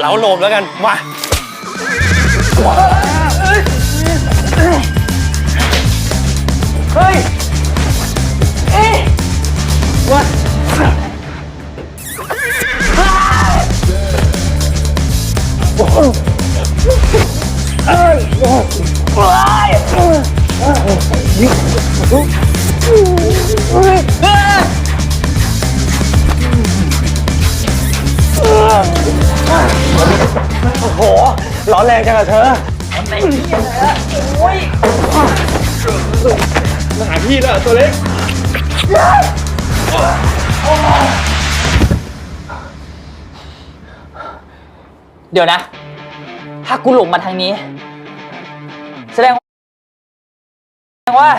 เล้าโลมแล้วกัน มาเฮ้ยเอ๊ะวะโอ้โห ร้อนแรงจังอะเธอมาหาพี่แล้วตัวเล็ก เดี๋ยวนะ ถ้ากูหลงมาทางนี้ แสดงแสดงว่า